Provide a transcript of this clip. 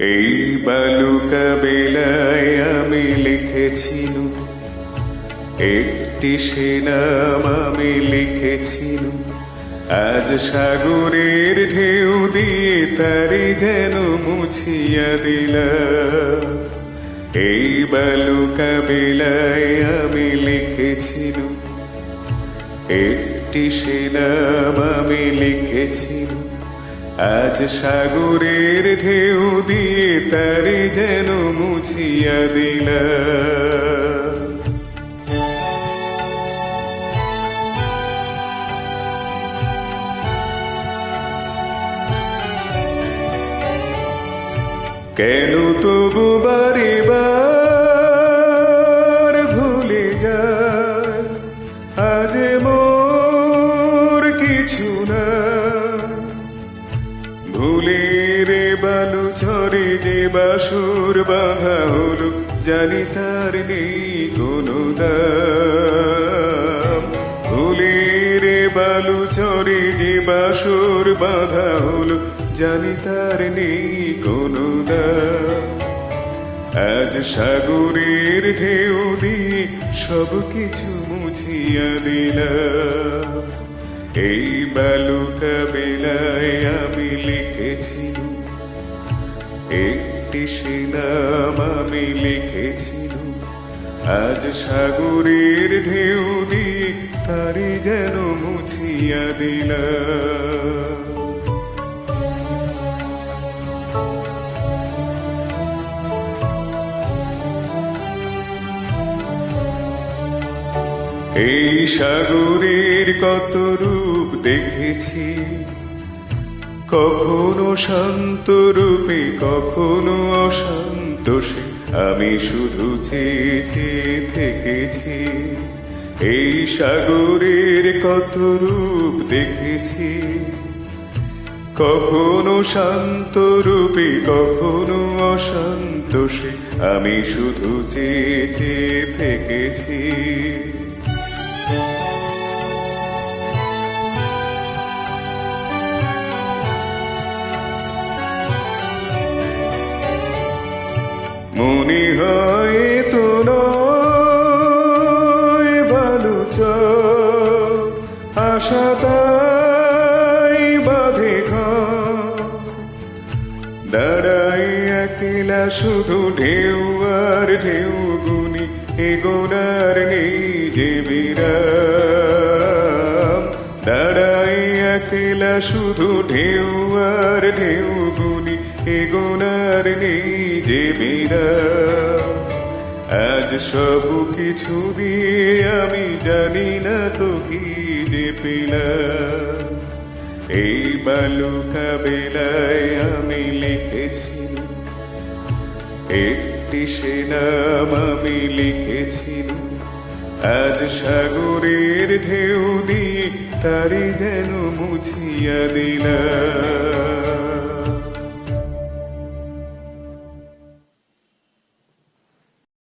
এই বালুকা বেলায় আমি লিখেছিলুম। একটি সে নাম আমি লিখেছিলুম। আজ সাগরের ঢেউ দিয়ে তারি যেন মুছিয়া দিলাম। এই বালুকা বেলায় আমি লিখেছিলুম। একটি সে নাম আমি লিখেছিলুম। আজ সাগরের ঢেউ দিয়ে তারি যেন মুছিয়া দিল। কেন তবু বারে ভুলে রে বালু ঝরে যে বাসুর বাঁধা হলো, জানি তার নেই কোনো দাম। ভুলে রে বালু ঝরে যে বাসুর বাঁধা হলো, জানি তার নেই কোনো আজ সাগরের ঢেউ দিয়ে সব কিছু মুছিয়া দিলাম এই বালুকা বেলায় আমি লিখেছি। একটি সিনাম আমি লিখেছিল আজ সাগরের ঢেউ দিক তারি যেন মুছিয়া দিলাম। এই সাগরের কত রূপ দেখেছি? কখনো শান্ত রূপে, কখনো অসন্তোষে আমি শুধু চেয়ে চেয়ে থেকেছি। এই সাগরের কত রূপ দেখেছি? কখনো শান্ত রূপে, কখনো অসন্তোষে আমি শুধু চেয়ে চেয়ে থেকেছি। মনে হয় তো ভালো আশা তাই বাঁধে। দাঁড়াই একলা শুধু ঢেউ আর ঢেউ গুনি বিরাম দাঁড়াই একলা শুধু ঢেউ আর ঢেউ গুনি নেই যে বিরাম আজ সব কিছু দিয়ে আমি জানি না তো কি যে এই বালুকা বেলায় আমি লিখেছিলাম একটি সে নাম আমি লিখেছিলাম আজ সাগরের ঢেউ দিয়ে তারি যেন মুছিয়া দিলাম।